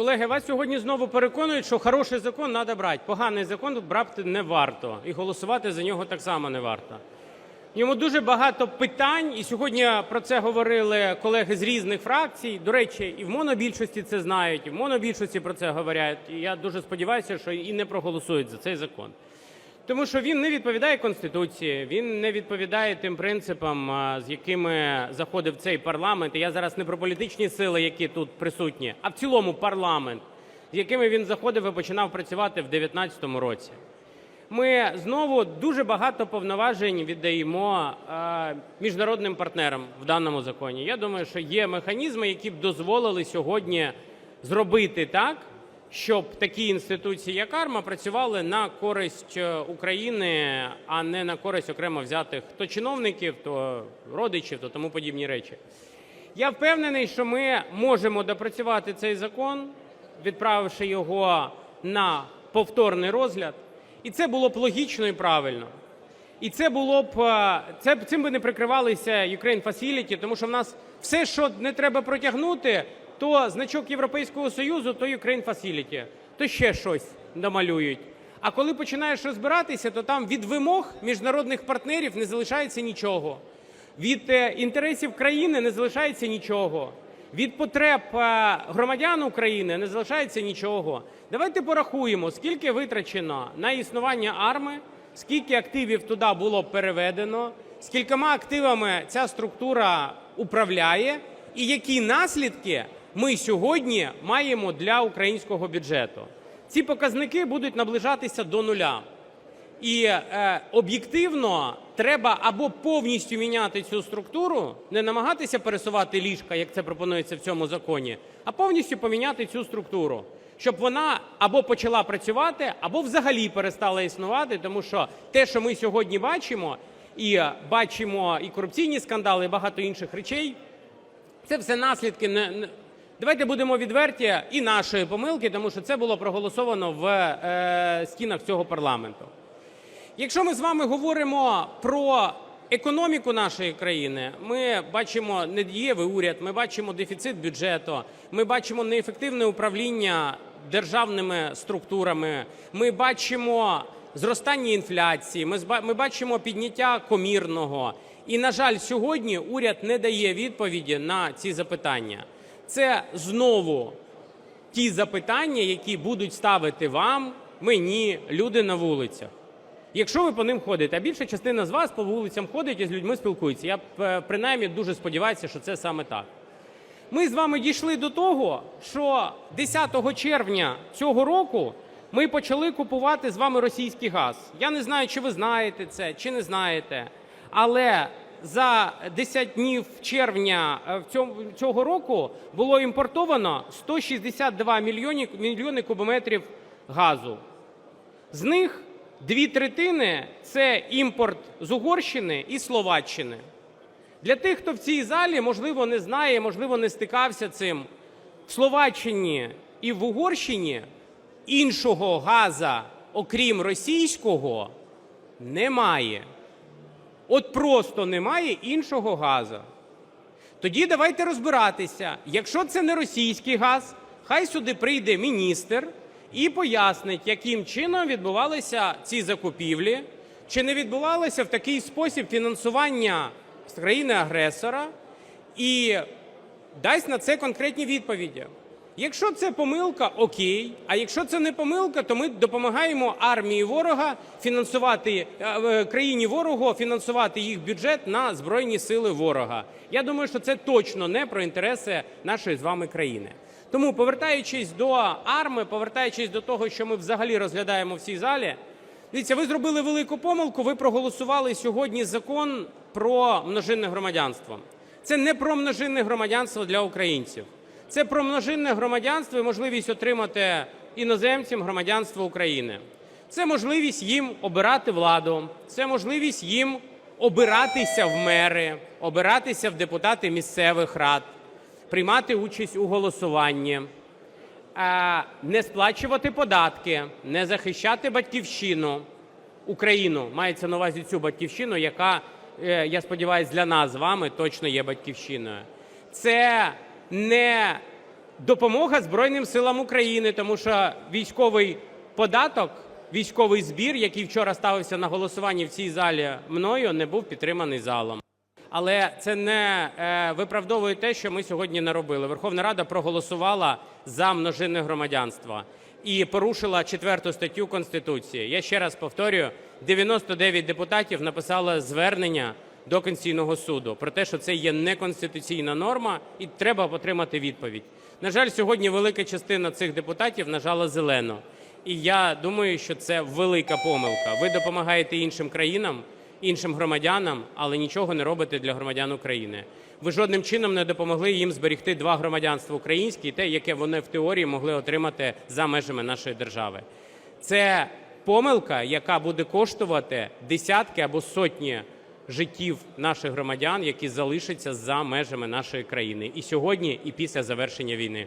Колеги, вас сьогодні знову переконують, що хороший закон треба брати, поганий закон брати не варто і голосувати за нього так само не варто. В ньому дуже багато питань, і сьогодні про це говорили колеги з різних фракцій. До речі, і в монобільшості це знають, і в монобільшості про це говорять. І я дуже сподіваюся, що і не проголосують за цей закон. Тому що він не відповідає Конституції, він не відповідає тим принципам, з якими заходив цей парламент. Я зараз не про політичні сили, які тут присутні, а в цілому парламент, з якими він заходив і починав працювати в 2019 році. Ми знову дуже багато повноважень віддаємо міжнародним партнерам в даному законі. Я думаю, що є механізми, які б дозволили сьогодні зробити так, щоб такі інституції, як АРМА, працювали на користь е, України, а не на користь окремо взятих то чиновників, то родичів, то тому подібні речі. Я впевнений, що ми можемо допрацювати цей закон, відправивши його на повторний розгляд. І це було б логічно і правильно. І це було б е, це цим би не прикривалися Ukraine Facility, тому що в нас все, що не треба протягнути, то значок Європейського Союзу, то Ukraine Facility, то ще щось намалюють. А коли починаєш розбиратися, то там від вимог міжнародних партнерів не залишається нічого. Від е, інтересів країни не залишається нічого. Від потреб е, громадян України не залишається нічого. Давайте порахуємо, скільки витрачено на існування АРМи, скільки активів туди було переведено, скількома активами ця структура управляє, і які наслідки ми сьогодні маємо для українського бюджету. Ці показники будуть наближатися до нуля. І е, об'єктивно треба або повністю міняти цю структуру, не намагатися пересувати ліжка, як це пропонується в цьому законі, а повністю поміняти цю структуру, щоб вона або почала працювати, або взагалі перестала існувати, тому що те, що ми сьогодні бачимо, і е, бачимо і корупційні скандали, і багато інших речей, це все наслідки не, давайте будемо відверті і нашої помилки, тому що це було проголосовано в е, стінах цього парламенту. Якщо ми з вами говоримо про економіку нашої країни, ми бачимо недієвий уряд, ми бачимо дефіцит бюджету, ми бачимо неефективне управління державними структурами, ми бачимо зростання інфляції, ми, ми бачимо підняття комірного. І, на жаль, сьогодні уряд не дає відповіді на ці запитання. Це знову ті запитання, які будуть ставити вам, мені, люди на вулицях. Якщо ви по ним ходите, а більша частина з вас по вулицям ходить і з людьми спілкується. Я е, принаймні дуже сподіваюся, що це саме так. Ми з вами дійшли до того, що 10 червня цього року ми почали купувати з вами російський газ. Я не знаю, чи ви знаєте це, чи не знаєте, але за 10 днів червня е, цього року було імпортовано 162 мільйони, кубометрів газу. З них дві третини це імпорт з Угорщини і Словаччини. Для тих, хто в цій залі, можливо, не знає, можливо, не стикався цим, в Словаччині і в Угорщині іншого газа, окрім російського, немає. От просто немає іншого газу. Тоді давайте розбиратися. Якщо це не російський газ, хай сюди прийде міністр і пояснить, яким чином відбувалися ці закупівлі, чи не відбувалося в такий спосіб фінансування країни-агресора, і дасть на це конкретні відповіді. Якщо це помилка, окей. А якщо це не помилка, то ми допомагаємо армії ворога фінансувати е, е, країні ворогу, фінансувати їх бюджет на збройні сили ворога. Я думаю, що це точно не про інтереси нашої з вами країни. Тому, повертаючись до арми, повертаючись до того, що ми взагалі розглядаємо в цій залі, дивіться, ви зробили велику помилку. Ви проголосували сьогодні закон про множинне громадянство. Це не про множинне громадянство для українців. Це про множинне громадянство і можливість отримати іноземцям громадянство України. Це можливість їм обирати владу, це можливість їм обиратися в мери, обиратися в депутати місцевих рад, приймати участь у голосуванні, не сплачувати податки, не захищати батьківщину, Україну. Мається на увазі цю батьківщину, яка, е, я сподіваюся, для нас з вами точно є батьківщиною. Це не допомога Збройним силам України, тому що військовий податок, військовий збір, який вчора ставився на голосуванні в цій залі мною, не був підтриманий залом. Але це не е, виправдовує те, що ми сьогодні не робили. Верховна Рада проголосувала за множинне громадянство і порушила четверту статтю Конституції. Я ще раз повторюю: 99 депутатів написали звернення до Конституційного суду про те, що це є неконституційна норма, і треба отримати відповідь. На жаль, сьогодні велика частина цих депутатів нажала зелено. І я думаю, що це велика помилка. Ви допомагаєте іншим країнам, іншим громадянам, але нічого не робите для громадян України. Ви жодним чином не допомогли їм зберегти два громадянства українські, і те, яке вони в теорії могли отримати за межами нашої держави. Це помилка, яка буде коштувати десятки або сотні життів наших громадян, які залишаться за межами нашої країни і сьогодні, і після завершення війни.